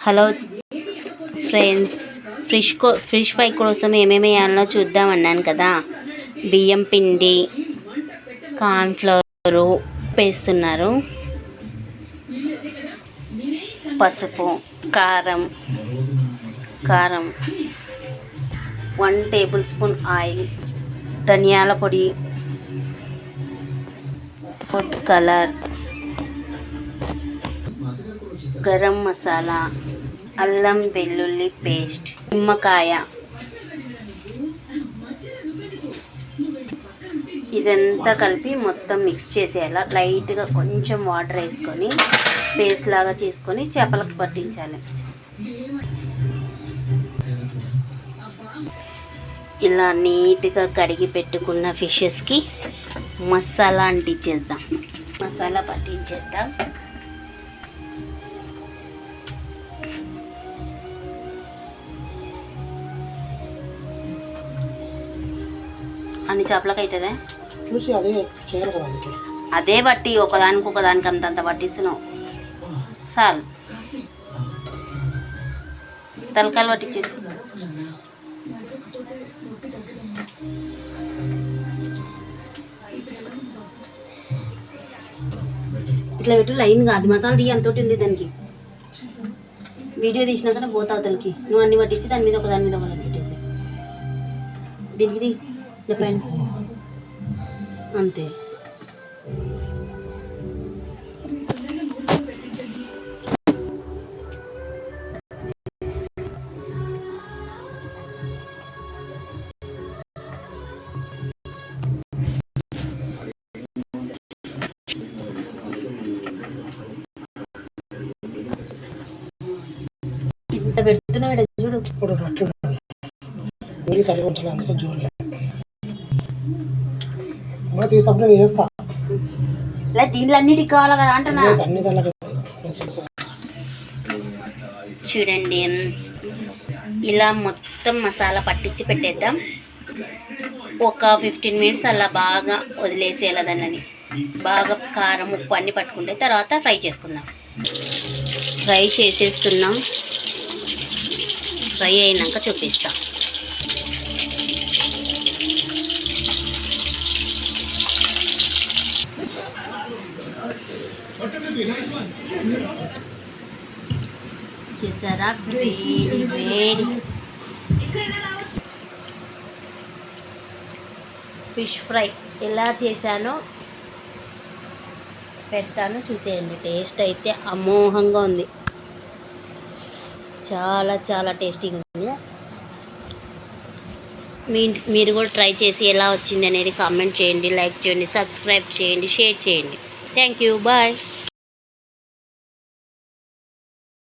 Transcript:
Hello friends fish కో fish fry కోసం ఏమేమి వేయాలో చూద్దాం అన్నాను కదా. బియ్యం పిండి కార్న్ఫ్లవరు వేస్తున్నారు. పసుపు కారం కారం వన్ టేబుల్ స్పూన్ ఆయిల్ ధనియాల పొడి ఫుడ్ కలర్ గరం మసాలా అల్లం వెల్లుల్లి పేస్ట్ నిమ్మకాయ. ఇదంతా కలిపి మొత్తం మిక్స్ చేసేయాలా. లైట్గా కొంచెం వాటర్ వేసుకొని పేస్ట్ లాగా చేసుకొని చేపలకు పట్టించాలి. ఇలా నీట్గా కడిగి పెట్టుకున్న ఫిషెస్కి మసాలా అంటించేద్దాం. మసాలా పట్టించేద్దాం. అన్ని చేపలకు అవుతుందా చూసి అదే చేయాలి కదా అందుకే. అదే బట్టి ఒకదానికి ఒకదానికి అంతంత పట్టిస్తున్నావు. చాలు తలకాయలు పట్టించేసి. ఇట్లా పెట్టు లైన్ కాదు. మసాలా దిగి అంత ఉంది దానికి. వీడియో తీసినాక పోతా అవతలకి నువ్వు అన్ని పట్టించి దాని మీద ఒక దాని మీద ఒకటి పెట్టేసి. దీనికి అంతే. ఇంత పెడుతున్నాడు చూడు. ఇప్పుడు ఉంచాలి అందుకే జోరుగా. నేను చేస్తా. దీంట్లో అన్నిటికి కావాలి కదా అంటున్నా. లేదు, అన్ని దానికి చూడండి ఇలా మొత్తం మసాలా పట్టించి పెట్టేద్దాం. ఒక ఫిఫ్టీన్ మినిట్స్ అలా బాగా వదిలేసేయాలి దాన్ని. బాగా కారం ఉప్పు అన్ని పట్టుకుంటే తర్వాత ఫ్రై చేసుకుందాం. ఫ్రై చేసేస్తున్నాం. ఫ్రై అయినాక చూపిస్తాం. చేసారా? వేడి వేడి. ఫిష్ ఫ్రై ఎలా చేశానో పెడతాను చూసేయండి. టేస్ట్ అయితే అమోహంగా ఉంది. చాలా చాలా టేస్టీగా ఉంది. మీ మీరు కూడా ట్రై చేసి ఎలా వచ్చింది అనేది కామెంట్ చేయండి లైక్ చేయండి సబ్స్క్రైబ్ చేయండి షేర్ చేయండి. Thank you. బాయ్.